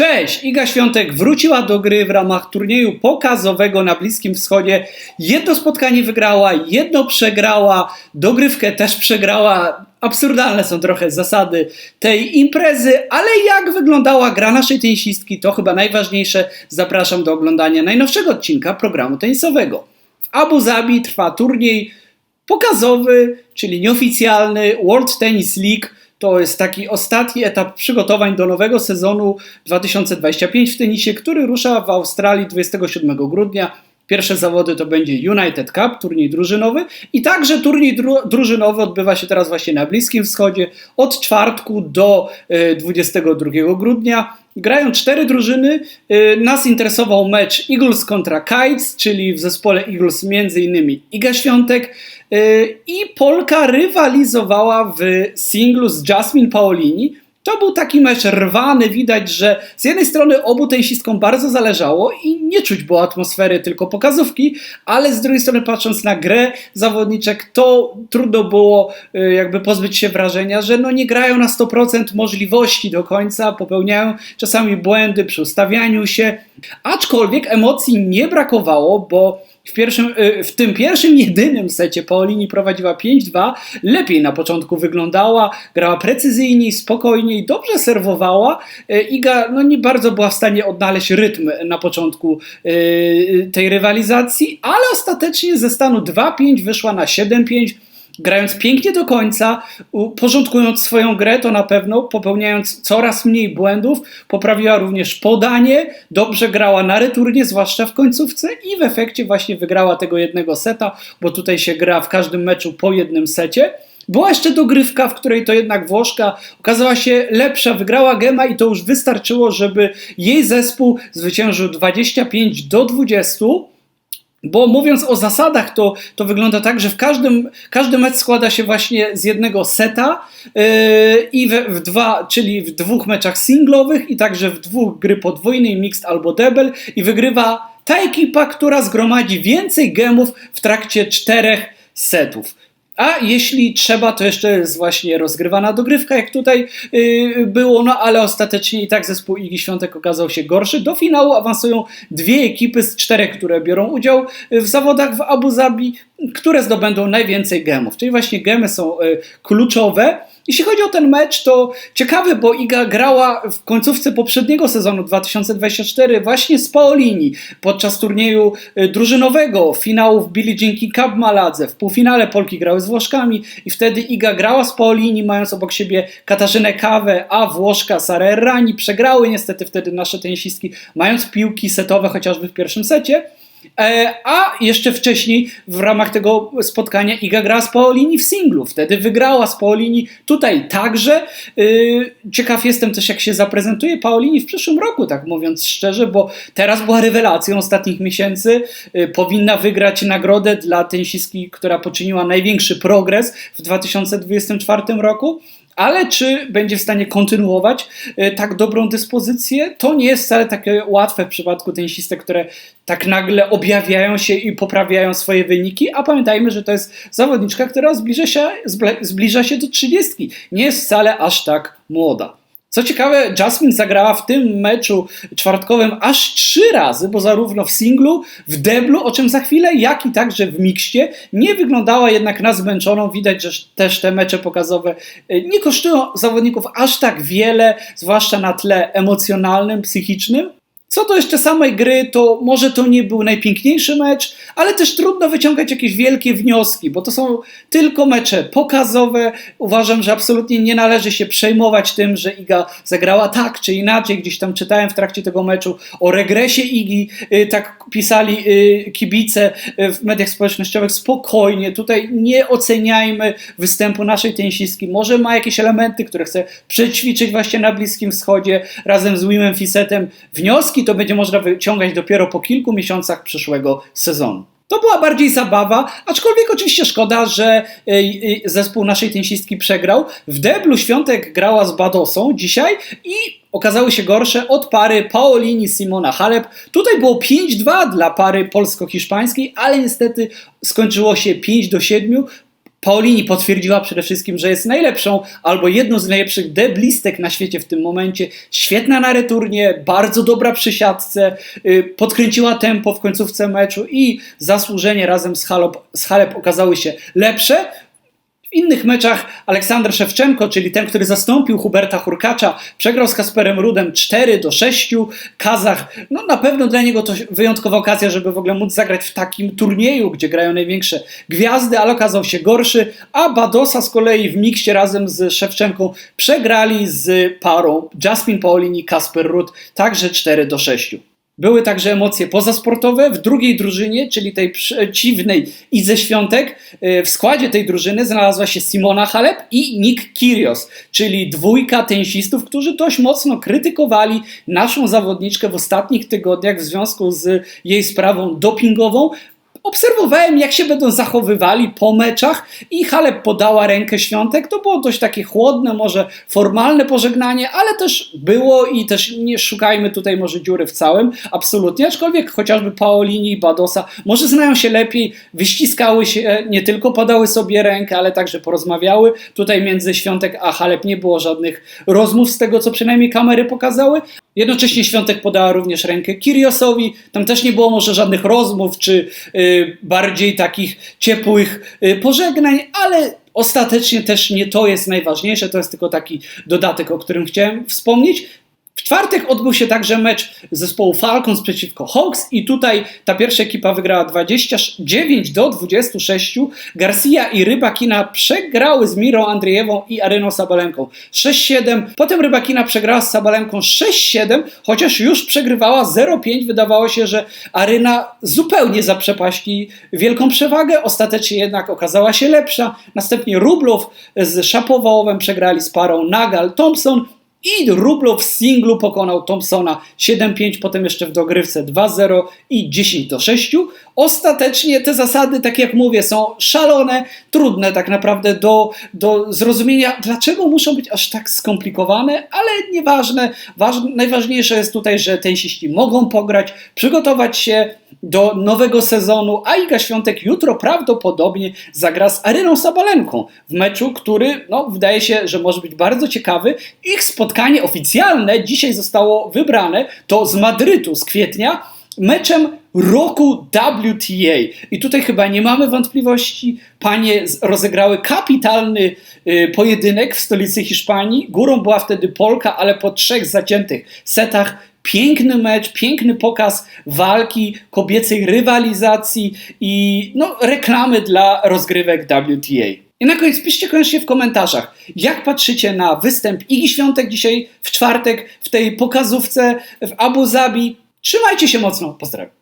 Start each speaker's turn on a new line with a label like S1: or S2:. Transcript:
S1: Cześć! Iga Świątek wróciła do gry w ramach turnieju pokazowego na Bliskim Wschodzie. Jedno spotkanie wygrała, jedno przegrała, dogrywkę też przegrała. Absurdalne są trochę zasady tej imprezy, ale jak wyglądała gra naszej tenisistki, to chyba najważniejsze. Zapraszam do oglądania najnowszego odcinka programu tenisowego. W Abu Zabi trwa turniej pokazowy, czyli nieoficjalny World Tennis League. To jest taki ostatni etap przygotowań do nowego sezonu 2025 w tenisie, który rusza w Australii 27 grudnia. Pierwsze zawody to będzie United Cup, turniej drużynowy i także turniej dru- drużynowy odbywa się teraz właśnie na Bliskim Wschodzie od czwartku do y, 22 grudnia. Grają cztery drużyny. Y, Nas interesował mecz Eagles kontra Kites, czyli w zespole Eagles innymi Iga Świątek y, i Polka rywalizowała w singlu z Jasmine Paolini. To był taki mecz rwany, widać, że z jednej strony obu tenisistkom bardzo zależało i nie czuć było atmosfery, tylko pokazówki, ale z drugiej strony patrząc na grę zawodniczek, to trudno było y, jakby pozbyć się wrażenia, że no nie grają na 100% możliwości do końca, popełniają czasami błędy przy ustawianiu się, aczkolwiek emocji nie brakowało, bo w, pierwszym, y, w tym pierwszym, jedynym secie Paolini prowadziła 5-2. Lepiej na początku wyglądała, grała precyzyjniej, spokojniej, dobrze serwowała. Y, Iga no, nie bardzo była w stanie odnaleźć rytm na początku tej rywalizacji, ale ostatecznie ze stanu 2-5 wyszła na 7-5 grając pięknie do końca, porządkując swoją grę, to na pewno, popełniając coraz mniej błędów, poprawiła również podanie, dobrze grała na returnie, zwłaszcza w końcówce i w efekcie właśnie wygrała tego jednego seta, bo tutaj się gra w każdym meczu po jednym secie. Była jeszcze dogrywka, w której to jednak Włoszka okazała się lepsza, wygrała gema i to już wystarczyło, żeby jej zespół zwyciężył 25 do 20. Bo mówiąc o zasadach, to, to wygląda tak, że w każdym, każdy mecz składa się właśnie z jednego seta yy, i we, w dwa, czyli w dwóch meczach singlowych i także w dwóch gry podwójnej, mixed albo double i wygrywa ta ekipa, która zgromadzi więcej gemów w trakcie czterech setów. A jeśli trzeba, to jeszcze jest właśnie rozgrywana dogrywka, jak tutaj yy, było, no ale ostatecznie i tak zespół Igi Świątek okazał się gorszy. Do finału awansują dwie ekipy z czterech, które biorą udział w zawodach w Abu Zabi, które zdobędą najwięcej gemów. Czyli właśnie gemy są yy, kluczowe. Jeśli chodzi o ten mecz, to ciekawy, bo Iga grała w końcówce poprzedniego sezonu 2024 właśnie z Paolini podczas turnieju y, drużynowego, finałów Jean King Cup Maladze. W półfinale Polki grały z Włoszkami i wtedy Iga grała z Paolini, mając obok siebie Katarzynę Kawę, a Włoszka Sarę Errani. Przegrały niestety wtedy nasze tenisistki, mając piłki setowe chociażby w pierwszym secie. E, A jeszcze wcześniej w ramach tego spotkania Iga grała z Paolini w singlu. Wtedy wygrała z Paolini tutaj także. Y, Ciekaw jestem też, jak się zaprezentuje Paolini w przyszłym roku, tak mówiąc szczerze, bo teraz była rewelacją ostatnich miesięcy. Y, Powinna wygrać nagrodę dla tenisistki, która poczyniła największy progres w 2024 roku. Ale czy będzie w stanie kontynuować e, tak dobrą dyspozycję? To nie jest wcale takie łatwe w przypadku tenisistek, które tak nagle objawiają się i poprawiają swoje wyniki, a pamiętajmy, że to jest zawodniczka, która zbliża się, zbliża się do 30. Nie jest wcale aż tak młoda. Co ciekawe, Jasmine zagrała w tym meczu czwartkowym aż trzy razy, bo zarówno w singlu, w deblu, o czym za chwilę, jak i także w mikście, nie wyglądała jednak na zmęczoną. Widać, że też te mecze pokazowe y, nie kosztują zawodników aż tak wiele, zwłaszcza na tle emocjonalnym, psychicznym. Co do jeszcze samej gry, to może to nie był najpiękniejszy mecz, ale też trudno wyciągać jakieś wielkie wnioski, bo to są tylko mecze pokazowe. Uważam, że absolutnie nie należy się przejmować tym, że Iga zagrała tak czy inaczej. Gdzieś tam czytałem w trakcie tego meczu o regresie Igi, y, tak pisali y, kibice y, w mediach społecznościowych. Spokojnie, tutaj nie oceniajmy występu naszej tenisistki. Może ma jakieś elementy, które chce przećwiczyć właśnie na Bliskim Wschodzie razem z Wimem Fisetem. Wnioski to będzie można wyciągać dopiero po kilku miesiącach przyszłego sezonu. To była bardziej zabawa, aczkolwiek oczywiście szkoda, że y, zespół naszej tenisistki przegrał. W deblu Świątek grała z Badosą dzisiaj i okazały się gorsze od pary Paolini Simona Halep. Tutaj było 5-2 dla pary polsko-hiszpańskiej, ale niestety skończyło się 5 do 7. Paulini potwierdziła przede wszystkim, że jest najlepszą albo jedną z najlepszych deblistek na świecie w tym momencie. Świetna na returnie, bardzo dobra przy siatce, y, podkręciła tempo w końcówce meczu i zasłużenie razem z Halep, z Halep okazały się lepsze. W innych meczach Aleksander Szewczenko, czyli ten, który zastąpił Huberta Hurkacza, przegrał z Kasperem Rudem 4 do 6. Kazach, no na pewno dla niego to wyjątkowa okazja, żeby w ogóle móc zagrać w takim turnieju, gdzie grają największe gwiazdy, ale okazał się gorszy, a Badosa z kolei w mikście razem z Szewczenką przegrali z parą Jasmin Paulini, Kasper Rud, także 4 do 6. Były także emocje pozasportowe w drugiej drużynie, czyli tej przeciwnej i ze Świątek. W składzie tej drużyny znalazła się Simona Halep i Nick Kyrgios, czyli dwójka tenisistów, którzy dość mocno krytykowali naszą zawodniczkę w ostatnich tygodniach w związku z jej sprawą dopingową obserwowałem, jak się będą zachowywali po meczach i Halep podała rękę Świątek. To było dość takie chłodne, może formalne pożegnanie, ale też było i też nie szukajmy tutaj może dziury w całym, absolutnie, aczkolwiek chociażby Paolini i Badosa może znają się lepiej, wyściskały się, nie tylko podały sobie rękę, ale także porozmawiały. Tutaj między Świątek a Halep nie było żadnych rozmów z tego, co przynajmniej kamery pokazały, Jednocześnie Świątek podała również rękę Kiriosowi. Tam też nie było może żadnych rozmów czy y, bardziej takich ciepłych y, pożegnań, ale ostatecznie też nie to jest najważniejsze. To jest tylko taki dodatek, o którym chciałem wspomnieć. W czwartek odbył się także mecz zespołu Falcons przeciwko Hawks i tutaj ta pierwsza ekipa wygrała 29 do 26. Garcia i Rybakina przegrały z Mirą Andrzejewą i Areną Sabalenką 6-7. Potem Rybakina przegrała z Sabalenką 6-7, chociaż już przegrywała 0-5. Wydawało się, że Aryna zupełnie zaprzepaści wielką przewagę. Ostatecznie jednak okazała się lepsza. Następnie Rublow z Szapowołowem przegrali z parą Nagal-Thompson. I Rublow w singlu pokonał Thompsona 7-5, potem jeszcze w dogrywce 2-0 i 10-6. Ostatecznie te zasady, tak jak mówię, są szalone, trudne tak naprawdę do, do zrozumienia, dlaczego muszą być aż tak skomplikowane, ale nieważne. Ważne, najważniejsze jest tutaj, że tenisiści mogą pograć, przygotować się do nowego sezonu, a Iga Świątek jutro prawdopodobnie zagra z Aryną Sabalenką w meczu, który no, wydaje się, że może być bardzo ciekawy. Ich spotkanie oficjalne dzisiaj zostało wybrane, to z Madrytu z kwietnia, meczem roku WTA. I tutaj chyba nie mamy wątpliwości. Panie rozegrały kapitalny y, pojedynek w stolicy Hiszpanii. Górą była wtedy Polka, ale po trzech zaciętych setach Piękny mecz, piękny pokaz walki, kobiecej rywalizacji i no, reklamy dla rozgrywek WTA. I na koniec piszcie koniecznie w komentarzach, jak patrzycie na występ Igi Świątek dzisiaj w czwartek w tej pokazówce w Abu Zabi. Trzymajcie się mocno, pozdrawiam.